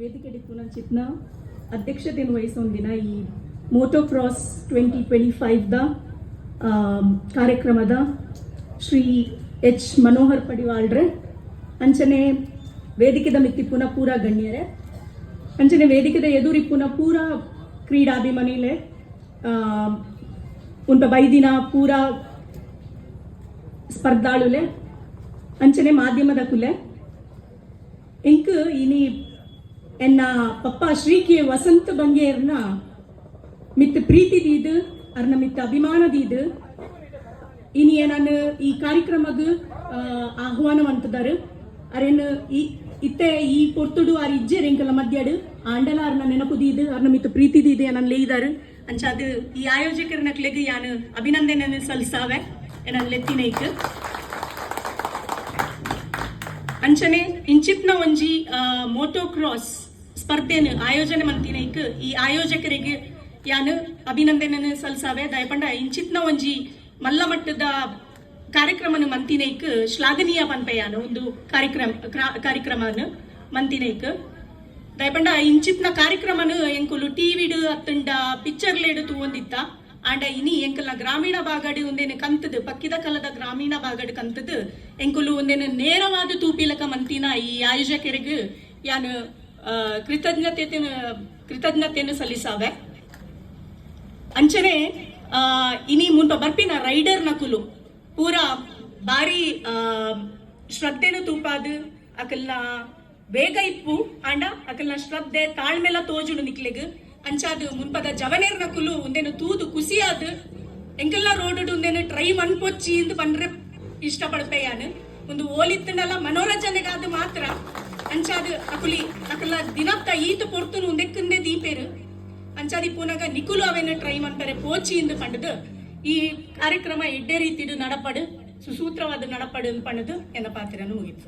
ವೇದಿಕೆ ಚಿತ್ನ ಅಧ್ಯಕ್ಷತೆಯನ್ನು ದಿನ ಈ ಮೋಟೋ ಕ್ರಾಸ್ ಟ್ವೆಂಟಿ ಟ್ವೆಂಟಿ ಫೈವ್ದ ಕಾರ್ಯಕ್ರಮದ ಶ್ರೀ ಎಚ್ ಮನೋಹರ್ ಪಡಿವಾಳ್ರೆ, ಅಂಚನೆ ವೇದಿಕೆದ ಮಿತ್ತಿಪ್ಪುನ ಪೂರ ಗಣ್ಯರೇ, ಅಂಚನೆ ವೇದಿಕೆದ ಎದುರಿಪ್ಪುನ ಪೂರ ಕ್ರೀಡಾಭಿಮಾನಿಲೆ ಉಂಟ ಬೈದಿನ ಪೂರ ಸ್ಪರ್ಧಾಳುಲೆ, ಅಂಚನೆ ಮಾಧ್ಯಮದ ಕುಲೆ. ಇಂಕ್ ಇನಿ ಎನ್ನ ಪಪ್ಪ ಶ್ರೀಕಿ ವಸಂತ ಬಂಗೇರ್ನ ಮಿತ್ ಪ್ರೀತಿ ದೀದ್ ಅರ್ನ ಮಿತ್ ಅಭಿಮಾನ ದೀದ್ ಇನಿ ನಾನು ಈ ಕಾರ್ಯಕ್ರಮಗ್ ಆಹ್ವಾನವಂತದರು. ಅರೆನ್ ಈ, ಇತ್ತೆ ಈ ಪೊರ್ತುಡು ಆರ್ ಇಜ್ಜೆ ರೆಂಕಲ ಮಧ್ಯಡು ಆಂಡಲ ಅರ್ನ ನೆನಪು ದೀದ್ ಅರ್ನ ಮಿತ್ ಪ್ರೀತಿ ದೀದ್ ನನ್ನ ಲೇಯ್ದಾರು ಅಂಚ ಅದು ಈ ಆಯೋಜಕರ ನಕ್ಲೆಗ್ ಯಾನು ಅಭಿನಂದನೆ ಸಲ್ಲಿಸಾವೆ ನನ್ನ ಲೆತ್ತಿನೈಕ್ ಅಂಚನೆ, ಇಂಚಿಪ್ನ ಒಂಜಿ ಮೋಟೋ ಕ್ರಾಸ್ ಸ್ಪರ್ಧೆನ ಆಯೋಜನೆ ಮಂತಿನೈಕ್ ಈ ಆಯೋಜಕರಿಗೆ ಯಾನು ಅಭಿನಂದನೆ ಸಲ್ಸಾವೆ ದಯಪಂಡ ಇಂಚಿತ್ನ ಒಂಜಿ ಮಲ್ಲ ಮಟ್ಟದ ಕಾರ್ಯಕ್ರಮನ ಮಂತಿನೈಕ್ ಶ್ಲಾಘನೀಯ ಪನ್ಪೆಯಾನು, ಒಂದು ಕಾರ್ಯಕ್ರಮ, ಕ್ರಾ- ಕಾರ್ಯಕ್ರಮನ ಮಂತಿನೈಕ್ ದಯಪಂಡ ಇಂಚಿತ್ನ ಕಾರ್ಯಕ್ರಮನ ಎಂಕುಲು ಟಿವಿಡು ಅತ್ತಂಡ ಪಿಕ್ಚರ್ಲೇಡು ತೂವೊಂದಿತ್ತ. ಆಂಡ ಇನಿ ಎಂಕಲ್ನ ಗ್ರಾಮೀಣ ಭಾಗಡು ಒಂದೇನು ಕಂತದು, ಪಕ್ಕಿದ ಕಲದ ಗ್ರಾಮೀಣ ಭಾಗಡು ಕಂತದು, ಎಂಕುಲು ಒಂದೇನು ನೇರವಾದ ತೂಪಿಲಕ ಮಂತಿನ ಈ ಆಯೋಜಕರಿಗೆ ಯಾನು ಕೃತಜ್ಞತೆ ಕೃತಜ್ಞತೆಯನ್ನು ಸಲ್ಲಿಸಾವೆ. ಅಂಚನೆ ಇನಿ ಮುಂಟ ಬರ್ಪಿನ ರೈಡರ್ ನಕುಲು ಪೂರ ಬಾರಿ ಶ್ರದ್ಧೆನು ತೂಪಾದು, ಅಕಲ್ನ ಬೇಗ ಇಪ್ಪು, ಆಂಡ ಅಕಲ್ನ ಶ್ರದ್ಧೆ ತಾಳ್ಮೆಲ ತೋಜುಡು ನಿಕ್ಲೆಗ್. ಅಂಚಾದು ಮುನ್ಪದ ಜವನೇರ್ ನಕುಲು ಒಂದೇನು ತೂದು ಕುಸಿಯಾದು ಎಂಕಲ್ಲ ರೋಡು ಒಂದೇನು ಟ್ರೈ ಮನ್ಪೊಚ್ಚಿ ಇಂದು ಪಂಡ್ರೆ ಇಷ್ಟಪಡ್ಪೆಯಾನು ಒಂದು ಓಲಿತ್ತನೆಲ್ಲ ಮನೋರಂಜನೆಗಾದ ಮಾತ್ರ. ಅಂಚಾದು ಅಕುಲಿ ಅಕಲ್ಲ ದಿನಪ್ತ ಈತ ಪೊರ್ತುನು ಒಂದೆಕ್ಕಂದೆ ದೀಪೇರು ಅಂಚಾದಿ ಪೂನಾಗ ನಿಕುಲು ಅವೆನ್ನ ಟ್ರೈ ಮಾಡ್ತಾರೆ ಪೋಚಿ ಇಂದು ಪಂಡದು ಈ ಕಾರ್ಯಕ್ರಮ ಎಡ್ಡೆ ರೀತಿಡು ನಡಪಡು ಸುಸೂತ್ರವಾದ ನಡಪಡು ಪಣದು ಎನ್ನ ಪಾತ್ರನು ಮುಗಿತು